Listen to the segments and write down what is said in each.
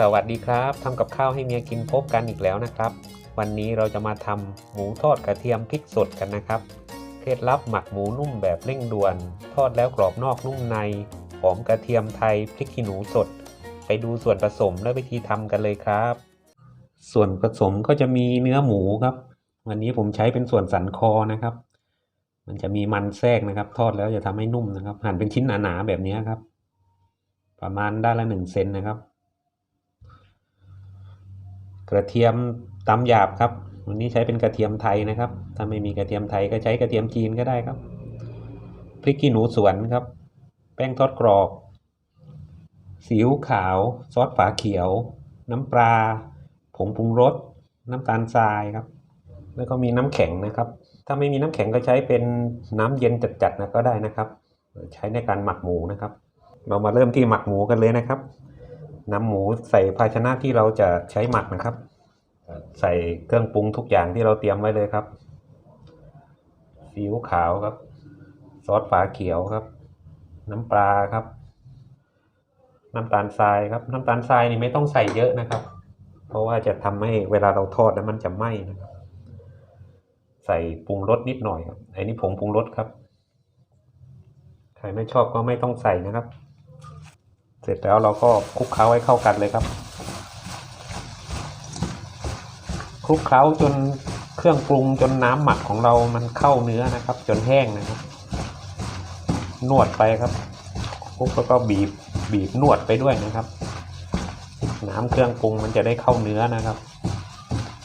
สวัสดีครับทำกับข้าวให้เมียกินพบกันอีกแล้วนะครับ วันนี้เราจะมาทำหมูทอดกระเทียมพริกสดกันนะครับ เคล็ดลับหมักหมูนุ่มแบบเร่งด่วน ทอดแล้วกรอบนอกนุ่มใน หอมกระเทียมไทยพริกขี้หนูสด ไปดูส่วนผสมและวิธีทำกันเลยครับ ส่วนผสมก็จะมีเนื้อหมูครับ วันนี้ผมใช้เป็นส่วนสันคอนะครับ มันจะมีมันแทรกนะครับ ทอดแล้วจะทำให้นุ่มนะครับ หั่นเป็นชิ้นหนาๆแบบนี้ครับ ประมาณด้านละหนึ่งเซนนะครับ กระเทียมตำหยาบครับ วันนี้ใช้เป็นกระเทียมไทยนะครับ ถ้าไม่มีกระเทียมไทยก็ใช้กระเทียมจีนก็ได้ครับ พริกขี้หนูสวนครับ แป้งทอดกรอบซีอิ๊วขาว ซอสฝาเขียว น้ำปลา ผงปรุงรส น้ำตาลทรายครับ แล้วก็มีน้ำแข็งนะครับ ถ้าไม่มีน้ำแข็งก็ใช้เป็นน้ำเย็นจัดๆนะก็ได้นะครับ ใช้ในการหมักหมูนะครับ เรามาเริ่มที่หมักหมูกันเลยนะครับ นำหมูใส่ภาชนะที่เราจะใช้หมักนะครับ ใส่เครื่องปรุงทุกอย่างที่เราเตรียมไว้เลยครับซีอิ๊วขาวครับ ซอสฝาเขียวครับ น้ำปลาครับ น้ำตาลทรายครับ น้ำตาลทรายนี่ไม่ต้องใส่เยอะนะครับ เพราะว่าจะทำให้เวลาเราทอดแล้วมันจะไหม้นะครับ ใส่ปรุงรสนิดหน่อยครับไอ้นี่ผงปรุงรสครับใครไม่ชอบก็ไม่ต้องใส่นะครับ เสร็จแล้วเราก็คลุกเคล้าให้เข้ากันเลยครับคลุกเคล้าจนเครื่องปรุงจนน้ำหมักของเรามันเข้าเนื้อนะครับ จนแห้งนะครับ นวดไปครับคลุกแล้วก็บีบบีบนวดไปด้วยนะครับ น้ำเครื่องปรุงมันจะได้เข้าเนื้อนะครับ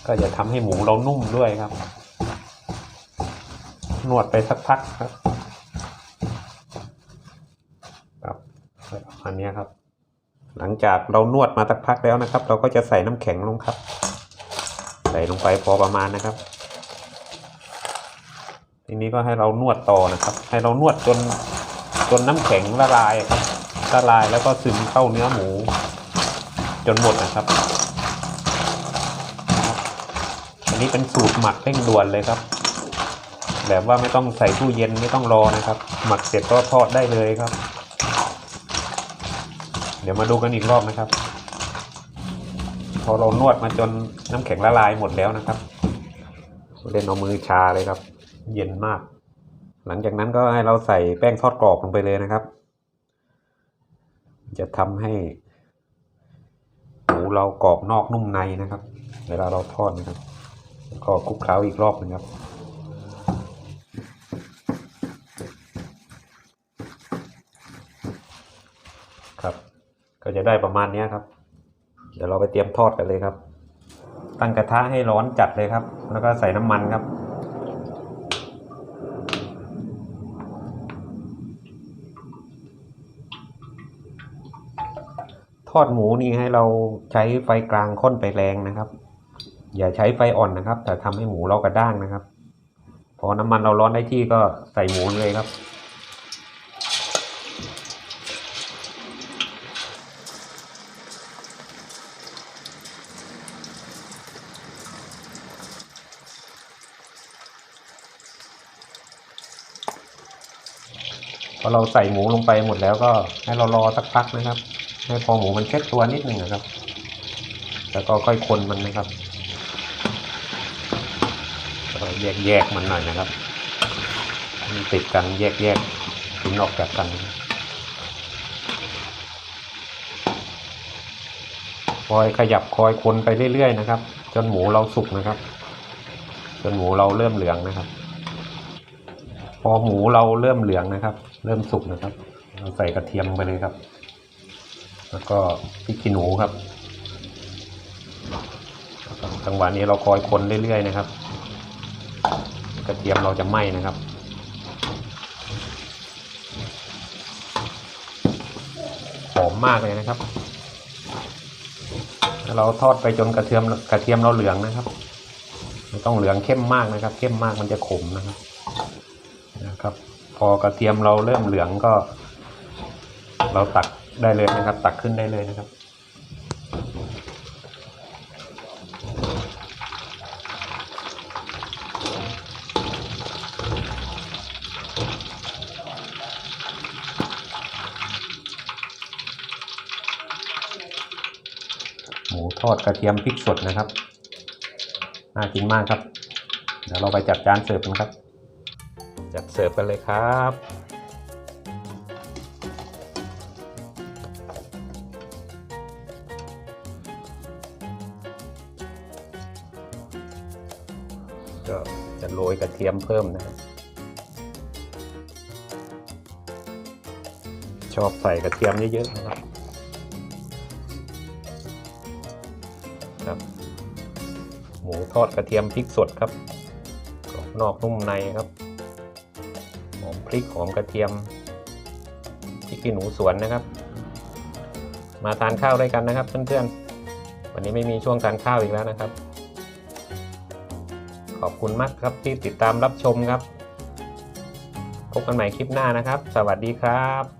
ก็จะทำให้หมูเรานุ่มด้วยครับ นวดไปสักพักครับครับอันนี้ครับ หลังจากเรานวดมาสักพักแล้วนะครับ เราก็จะใส่น้ำแข็งลงครับ ใส่ลงไปพอประมาณนะครับ ทีนี้ก็ให้เรานวดต่อนะครับ ให้เรานวดจนจนน้ำแข็งละลายครับละลายแล้วก็ซึมเข้าเนื้อหมู จนหมดนะครับนะครับ อันนี้เป็นสูตรหมักเร่งด่วนเลยครับแบบว่าไม่ต้องใส่ตู้เย็นไม่ต้องรอนะครับ หมักเสร็จก็ทอดได้เลยครับ เดี๋ยวมาดูกันอีกรอบนะครับ พอเรานวดมาจนน้ำแข็งละลายหมดแล้วนะครับเล่นเอามือชาเลยครับ เย็นมาก หลังจากนั้นก็ให้เราใส่แป้งทอดกรอบลงไปเลยนะครับ จะทำให้หมูเรากรอบนอกนุ่มในนะครับ เวลาเราทอดนะครับแล้วก็คลุกเคล้าอีกรอบหนึงครับ ก็จะได้ประมาณนี้ครับ เดี๋ยวเราไปเตรียมทอดกันเลยครับ ตั้งกระทะให้ร้อนจัดเลยครับ แล้วก็ใส่น้ำมันครับ ทอดหมูนี่ให้เราใช้ไฟกลางค่อนไปแรงนะครับ อย่าใช้ไฟอ่อนนะครับแต่ทำให้หมูเรากระด้างนะครับ พอน้ำมันเราร้อนได้ที่ก็ใส่หมูเลยครับ พอเราใส่หมูลงไปหมดแล้วก็ให้เรารอสักพักนะครับ ให้พอหมูมันเช็ดตัวนิดหนึ่งนะครับ แล้วก็ค่อยคนมันนะครับแล้วก็แยกแยกมันหน่อยนะครับมันติดกันแยกแยกถึงออกจากกัน คอยขยับคอยคนไปเรื่อยๆนะครับ จนหมูเราสุกนะครับ จนหมูเราเริ่มเหลืองนะครับ พอหมูเราเริ่มเหลืองนะครับ เริ่มสุกนะครับ เราใส่กระเทียมไปเลยครับ แล้วก็พริกขี้หนูครับแล้วก็จังหวะนี้เราคอยคนเรื่อยๆนะครับ กระเทียมเราจะไหม้นะครับหอมมากเลยนะครับเราทอดไปจนกระเทียมกระเทียมเราเหลืองนะครับไม่ต้องเหลืองเข้มมากนะครับ เข้มมากมันจะขมนะครับ นะครับ พอกระเทียมเราเริ่มเหลืองก็ เราตักได้เลยนะครับ ตักขึ้นได้เลยนะครับหมูทอดกระเทียมพริกสดนะครับ น่ากินมากครับ เดี๋ยวเราไปจัดจานเสิร์ฟกันครับ จัดเสิร์ฟกันเลยครับก็จะโรยกระเทียมเพิ่มนะครับ ชอบใส่กระเทียมเยอะๆนะครับครับ หมูทอดกระเทียมพริกสดครับกรอบนอกนุ่มในครับ พริกหอมกระเทียมพริกขี้หนูสวนนะครับ มาทานข้าวด้วยกันนะครับ เพื่อนๆ วันนี้ไม่มีช่วงทานข้าวอีกแล้วนะครับ ขอบคุณมากครับที่ติดตามรับชมครับ พบกันใหม่คลิปหน้านะครับ สวัสดีครับ